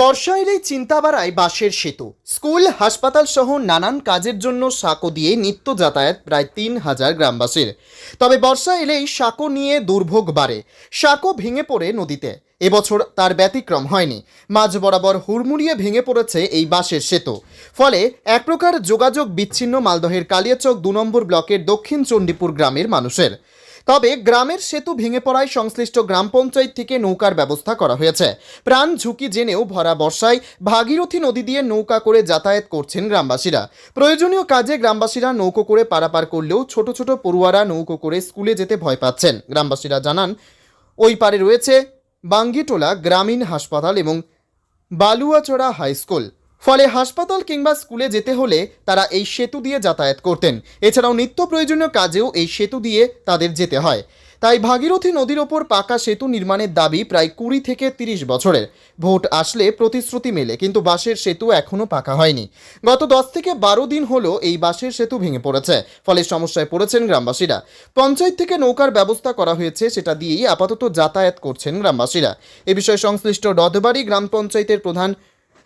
বর্ষা এলেই চিন্তা বাড়ায় বাঁশের সেতু। স্কুল, হাসপাতাল সহ নানান কাজের জন্য সাঁকো দিয়ে নিত্য যাতায়াত প্রায় তিন হাজার গ্রামবাসীর। তবে বর্ষা এলেই সাঁকো নিয়ে দুর্ভোগ বাড়ে। সাঁকো ভেঙে পড়ে নদীতে। এবছর তার ব্যতিক্রম হয়নি। মাঝ বরাবর হুড়মুড়িয়ে ভেঙে পড়েছে এই বাঁশের সেতু। ফলে এক প্রকার যোগাযোগ বিচ্ছিন্ন মালদহের কালিয়াচক দু নম্বর ব্লকের দক্ষিণ চণ্ডীপুর গ্রামের মানুষের। তবে গ্রামের সেতু ভেঙে পড়ায় সংশ্লিষ্ট গ্রাম পঞ্চায়েত থেকে নৌকার ব্যবস্থা করা হয়েছে। প্রাণ ঝুঁকি জেনেও ভরা বর্ষায় ভাগীরথী নদী দিয়ে নৌকা করে যাতায়াত করছেন গ্রামবাসীরা। প্রয়োজনীয় কাজে গ্রামবাসীরা নৌকো করে পারাপার করলেও ছোট ছোট পড়ুয়ারা নৌকো করে স্কুলে যেতে ভয় পাচ্ছেন। গ্রামবাসীরা জানান, ওই পারে রয়েছে বাঙ্গিটোলা গ্রামীণ হাসপাতাল এবং বালুয়াচড়া হাই স্কুল। ফলে হাসপাতাল কিংবা স্কুলে যেতে হলে তারা এই সেতু দিয়ে যাতায়াত করতেন। এছাড়াও নিত্য প্রয়োজনীয় কাজেও এই সেতু দিয়ে তাদের যেতে হয়। তাই ভাগীরথী নদীর ওপর পাকা সেতু নির্মাণের দাবি প্রায় কুড়ি থেকে তিরিশ বছরের। ভোট আসলে প্রতিশ্রুতি মেলে, কিন্তু বাঁশের সেতু এখনও পাকা হয়নি। গত দশ থেকে বারো দিন হলো এই বাঁশের সেতু ভেঙে পড়েছে, ফলে সমস্যায় পড়েছেন গ্রামবাসীরা। পঞ্চায়েত থেকে নৌকার ব্যবস্থা করা হয়েছে, সেটা দিয়েই আপাতত যাতায়াত করছেন গ্রামবাসীরা। এ বিষয়ে সংশ্লিষ্ট রথবাড়ি গ্রাম পঞ্চায়েতের প্রধান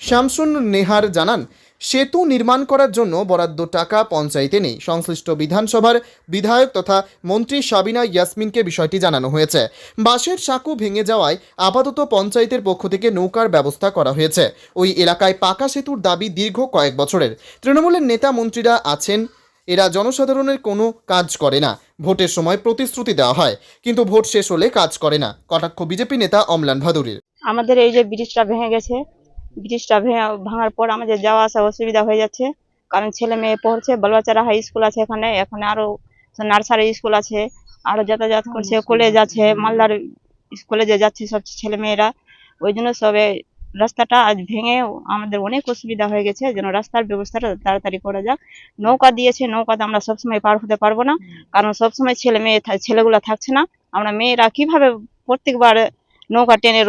শামসুন নেহার জানান, সেতু নির্মাণ করার জন্য বরাদ্দ টাকা পঞ্চায়েতে নেই। সংশ্লিষ্ট বিধানসভার বিধায়ক তথা মন্ত্রী সাবিনা ইয়াসমিনকে বিষয়টি জানানো হয়েছে। বাঁশের সাঁকু ভেঙে যাওয়ায় আপাতত পঞ্চায়েতের পক্ষ থেকে নৌকার ব্যবস্থা করা হয়েছে। ওই এলাকায় পাকা সেতুর দাবি দীর্ঘ কয়েক বছরের। তৃণমূলের নেতা মন্ত্রীরা আছেন, এরা জনসাধারণের কোনো কাজ করে না। ভোটের সময় প্রতিশ্রুতি দেওয়া হয়, কিন্তু ভোট শেষ হলে কাজ করে না। কটাক্ষ বিজেপি নেতা অমলান ভাদুরীর। আমাদের এই যে ব্রিজটা ভেঙে গেছে ব্রিজটা ভেঙে ভাঙার পর আমাদের যাওয়া আসা অসুবিধা হয়ে যাচ্ছে। কারণ ছেলে মেয়ে পড়ছে বালুয়াচারা হাই স্কুল আছে এখানে এখানে আরও নার্সারি স্কুল আছে আরও যাতায়াত করছে কলেজ আছে মালদার কলেজে যাচ্ছে সব ছেলে মেয়েরা। ওই জন্য সবে রাস্তাটা আজ ভেঙে আমাদের অনেক অসুবিধা হয়ে গেছে যেন রাস্তার ব্যবস্থাটা তাড়াতাড়ি করা যাক। নৌকা দিয়েছে নৌকাতে আমরা সবসময় পার হতে পারব না। কারণ সবসময় ছেলে মেয়ে ছেলেগুলো থাকছে না। আমরা মেয়েরা কীভাবে প্রত্যেকবার নৌকা টেনে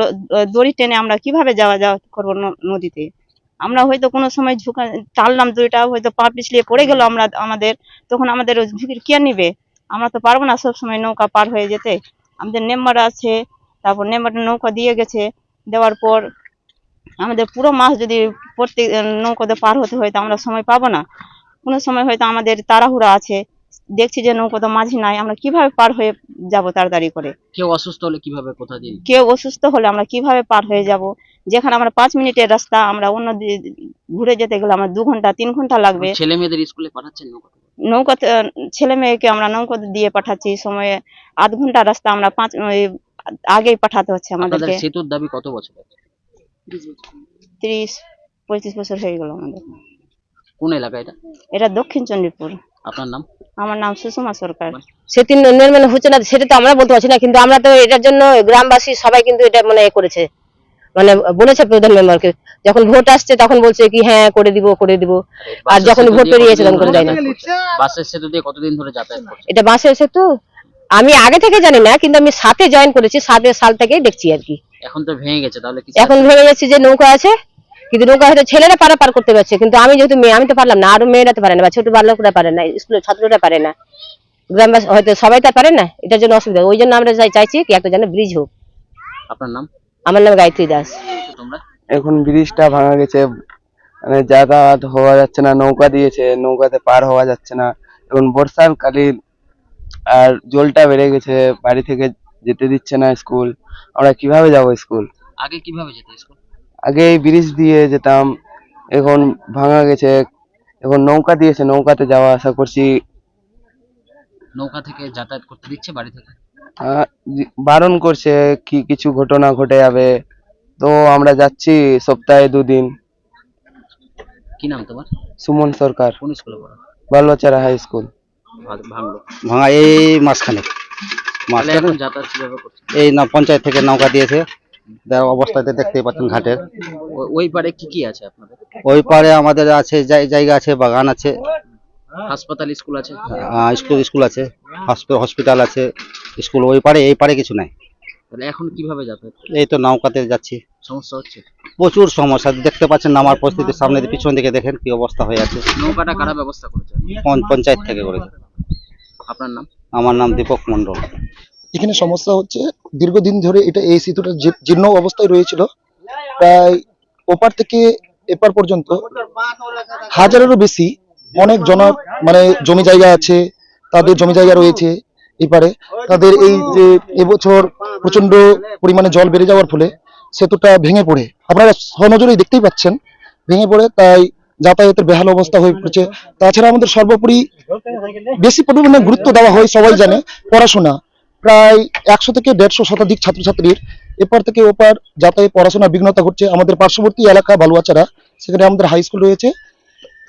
দড়ি টেনে আমরা কীভাবে যাওয়া যাওয়া করব নদীতে? আমরা হয়তো কোনো সময় ঝুঁকা টানলাম দড়িটা, হয়তো পা পিছলিয়ে পড়ে গেল আমরা, আমাদের, তখন আমাদের ঝুঁকির কে নিবে? আমরা তো পারব না সব সময় নৌকা পার হয়ে যেতে। আমাদের নেম্বার আছে, তারপর নেম্বারটা নৌকা দিয়ে গেছে, দেওয়ার পর আমাদের পুরো মাস যদি প্রত্যেক নৌকাতে পার হতে হয়, তো আমরা সময় পাবো না। কোনো সময় হয়তো আমাদের তাড়াহুড়া আছে দেখছি যে নৌকাতে মাঝি নাই আমরা কীভাবে পার হয়ে যাব তাড়াতাড়ি করে? কেউ অসুস্থ হলে কীভাবে কোথা দিয়ে? কেউ অসুস্থ হলে আমরা কীভাবে পার হয়ে যাব? যেখানে আমরা পাঁচ মিনিটের রাস্তা আমরা অন্য ঘুরে যেতে গেলে আমার দু ঘণ্টা তিন ঘণ্টা লাগবে। ছেলে মেয়েদের স্কুলে পাঠাচ্ছেন নৌকা ছেলে মেয়েকে আমরা নৌকাতে দিয়ে পাঠাচ্ছি সময়ে আধ ঘণ্টা রাস্তা আমরা পাঁচ আগেই পাঠাতে হচ্ছে আমাদেরকে। সেতুর দাবি কত বছর? ত্রিশ পঁয়ত্রিশ বছর হয়ে গেল আমাদের। কোন এলাকা এটা? এটা দক্ষিণ চণ্ডীপুর আপনার নাম? আমার নাম সুষমা সরকার। সেটি নির্মাণ হচ্ছে না সেটা তো আমরা বলতে পারছি না কিন্তু আমরা তো এটার জন্য গ্রামবাসী সবাই কিন্তু এটা মানে এ করেছে। মানে বলেছে প্রধান মেম্বারকে যখন ভোট আসছে তখন বলছে কি হ্যাঁ করে দিব করে দিব। আর যখন ভোট পেরিয়েছে তখন করে দেয় না। বাসের সেতু দিয়ে কতদিন ধরে যাতায়াত করছে? এটা বাসে এসে তো আমি আগে থেকে জানি না কিন্তু আমি সাথে জয়েন করেছি সাতের সাল থেকেই দেখছি আর কি। এখন তো ভেঙে গেছে তাহলে কি এখন ভেবে যাচ্ছি যে নৌকা আছে কিন্তু নৌকা হয়তো ছেলেরা পারা পার করতে পারছে কিন্তু আমি যেহেতু মেয়ে আমি তো পারলাম না আরও মেয়েরা তো পারে না বা ছোট বালকরা পারে না স্কুলের ছাত্ররা পারে না গ্রামবাসী হয়তো সবাই তো পারে না এটার জন্য অসুবিধা ওই জন্য আমরা চাই- চাইছি কি একটা যেন ব্রিজ হোক। আপনার নাম? আমার নাম গায়ত্রী দাস। তোমরা? এখন ব্রিজটা ভাঙা গেছে মানে যাতায়াত হওয়া যাচ্ছে না নৌকা দিয়েছে নৌকাতে পার হওয়া যাচ্ছে না এখন বর্ষার কালীন আর জলটা বেড়ে গেছে বাড়ি থেকে যেতে দিচ্ছে না স্কুল আমরা কীভাবে যাব স্কুল? আগে কীভাবে যেতে স্কুল? আগে এই ব্রিজ দিয়ে যেতাম এখন ভাঙা গেছে এখন নৌকা দিয়েছে নৌকাতে যাওয়া আসা করছি। নৌকা থেকে যাতায়াত করতে দিচ্ছে বাড়ি থেকে? বারণ করছে কি কিছু ঘটনা ঘটে যাবে। তো আমরা যাচ্ছি সপ্তাহে দুদিন। কি নাম তোমার? সুমন সরকার। কোন স্কুলে পড়ো? Balbachara high school. ভাঙলো। ভাঙা এই মাঝখানে। তাহলে যাতায়াত এই না পঞ্চায়েত থেকে নৌকা দিয়েছে। অবস্থাতে দেখতেই পাচ্ছেন ঘাটের। ওই পারে কি কি আছে আপনাদের? ওই পারে আমাদের আছে জায়গা আছে বাগান আছে। হাসপাতাল স্কুল আছে? স্কুল স্কুল আছে হসপিটাল আছে স্কুল ওই পারে এই পারে কিছু নাই। তাহলে এখন কীভাবে যাতায়াত এই তো নৌকাতে যাচ্ছি। সমস্যা হচ্ছে? প্রচুর সমস্যা দেখতে পাচ্ছেন নামার পরিস্থিতির সামনে পিছন দিকে দেখেন কি অবস্থা হয়ে আছে। নৌকাটা কারা ব্যবস্থা করেছে? পঞ্চায়েত থেকে করেছে। আপনার নাম? আমার নাম দীপক মন্ডল এখানে সমস্যা হচ্ছে দীর্ঘদিন ধরে এটা এই সেতুটা জীর্ণ অবস্থায় রয়েছিল। প্রায় ওপার থেকে এপার পর্যন্ত হাজারেরও বেশি অনেক জন মানে জমি জায়গা আছে, তাদের জমি জায়গা রয়েছে এপারে। তাদের এই যে এবছর প্রচণ্ড পরিমাণে জল বেড়ে যাওয়ার ফলে সেতুটা ভেঙে পড়ে। আপনারা সনজরেই দেখতেই পাচ্ছেন, ভেঙে পড়ে, তাই যাতায়াতের বেহাল অবস্থা হয়ে পড়েছে। তাছাড়া আমাদের সর্বোপরি বেশি পরিমাণে গুরুত্ব দেওয়া হয়, সবাই জানে, পড়াশোনা। প্রায় একশো থেকে দেড়শো শতাধিক ছাত্রছাত্রীর এপার থেকে ওপার যাতায়াত, পড়াশোনার বিঘ্নতা ঘটছে। আমাদের পার্শ্ববর্তী এলাকা বালুয়াচারা সেখানে আমাদের হাই স্কুল রয়েছে,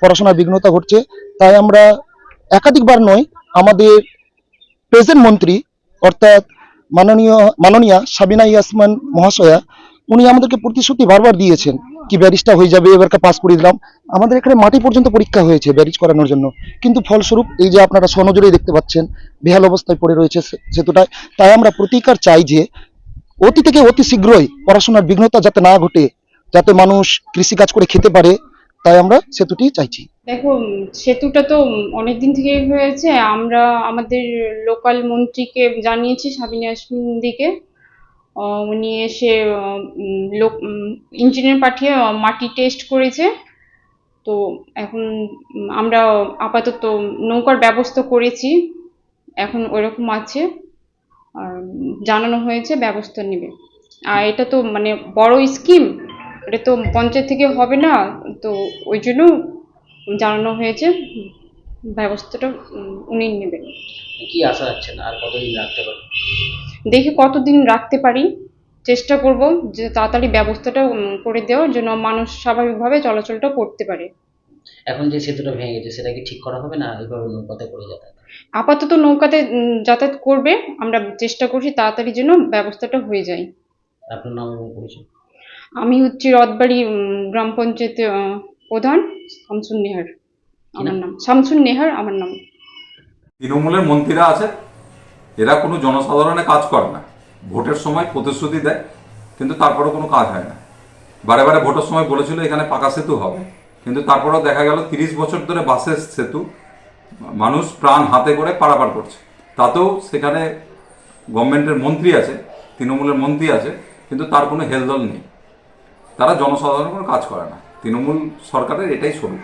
পড়াশোনার বিঘ্নতা ঘটছে। তাই আমরা একাধিকবার নয়, আমাদের প্রেজেন্ট মন্ত্রী অর্থাৎ মাননীয়, মাননীয়া সাবিনা ইয়াসমান মহাশয়া, উনি আমাদেরকে প্রতিশ্রুতি বারবার দিয়েছেন কি ব্যারিজটা হয়ে যাবে এবারকে পাস করে দিলাম। আমাদের এখানে মাটি পর্যন্ত পরীক্ষা হয়েছে ব্যারিজ করানোর জন্য। কিন্তু ফলস্বরূপ এই যে আপনারা সনজরেই দেখতে পাচ্ছেন বেহাল অবস্থায় পড়ে রয়েছে সেতুটায়। তাই আমরা প্রতিকার চাই যে অতি থেকে অতি শীঘ্রই পড়াশোনার বিঘ্নতা যাতে না ঘটে যাতে মানুষ কৃষিকাজ করে খেতে পারে তাই আমরা সেতুটি চাইছি। দেখো সেতুটা তো অনেক দিন থেকেই হয়েছে। আমরা আমাদের লোকাল মন্ত্রীকে জানিয়েছি সাবিনা আহ, উনি এসে লোক ইঞ্জিনিয়ার পাঠিয়ে মাটি টেস্ট করেছে। তো এখন আমরা আপাতত নৌকার ব্যবস্থা করেছি। এখন ওরকম আছে। আর, জানানো হয়েছে, ব্যবস্থা নেবে। আর এটা তো মানে বড় স্কিম এটা তো পঞ্চায়েত থেকে হবে না। তো ওই জন্য জানানো হয়েছে। ব্যবস্থাটা উনি নেবেন। কি আশা যাচ্ছে না আর কতদিন রাখতে পারবে দেখি কতদিন রাখতে পারি। চেষ্টা করব যে তাড়াতাড়ি ব্যবস্থাটা করে দেওয়ার জন্য মানুষ স্বাভাবিকভাবে চলাচলটা করতে পারে। এখন যে সেতুটা ভেঙে গেছে সেটা কি ঠিক করা হবে না এইভাবে নৌকাতে করে যাতায়াত? আপাতত নৌকাতে যাতায়াত করবে। আমরা চেষ্টা করছি তাড়াতাড়ি যেন ব্যবস্থাটা হয়ে যায়। আপনার নাম এবং পরিচয়? আমি হচ্ছি রথবাড়ি গ্রাম পঞ্চায়েতে প্রধান শামসুন নেহার আমার নাম শামসুন নেহার আমার নাম। তৃণমূলের মন্ত্রীরা আছে। এরা কোনো জনসাধারণে কাজ করে না। ভোটের সময় প্রতিশ্রুতি দেয় কিন্তু তারপরেও কোনো কাজ হয় না। বারে বারে ভোটের সময় বলেছিল এখানে পাকা সেতু হবে। কিন্তু তারপরেও দেখা গেল তিরিশ বছর ধরে বাসের সেতু মানুষ প্রাণ হাতে করে পারাপার করছে। তাতেও সেখানে গভর্নমেন্টের মন্ত্রী আছে তৃণমূলের মন্ত্রী আছে কিন্তু তার কোনো হেলদল নেই। তারা জনসাধারণের কোনো কাজ করে না। তৃণমূল সরকারের এটাই স্বরূপ।